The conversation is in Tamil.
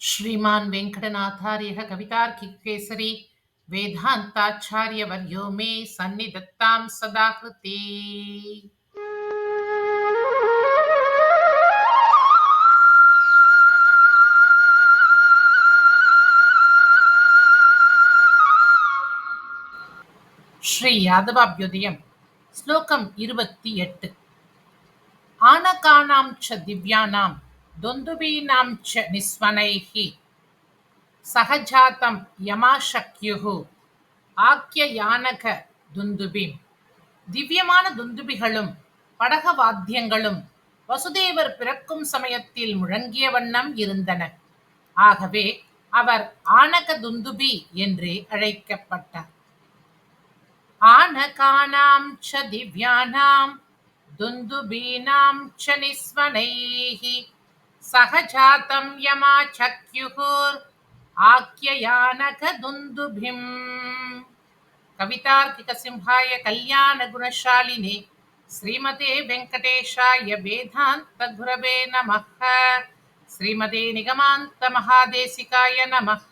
श्रीमान् वेङ्कटनाथार्यः कवितार्किकेसरी वेदान्ताचार्यवर्यो मे सन्निधत्तां सदा कृते ஸ்ரீ யாதவாபியுதயம் ஸ்லோகம் இருபத்தி எட்டு ஆனகானாம் ச திவ்யானாம் துந்துபீனாம் ச நிஸ்வனைः சகஜாத்தம் ஆக்கிய ஆக்கியயானக துந்துபிம் திவ்யமான துந்துபிகளும் படக வாத்தியங்களும் வசுதேவர் பிறக்கும் சமயத்தில் முழங்கிய வண்ணம் இருந்தன. ஆகவே அவர் ஆனக துந்துபி என்றே அழைக்கப்பட்டார். ஆனகானாம் ச திவ்யானாம் துந்துபீனாம் ச நிஸ்வனைஹி। सहजातं यमाचक्युः आख्ययानकदुन्दुभिम् कवितार्किकसिंहाय कल्याणगुणशालिने श्रीमते वेङ्कटेशाय वेदान्तगुरवे नमः श्रीमते निगमान्तमहादेशिकाय नमः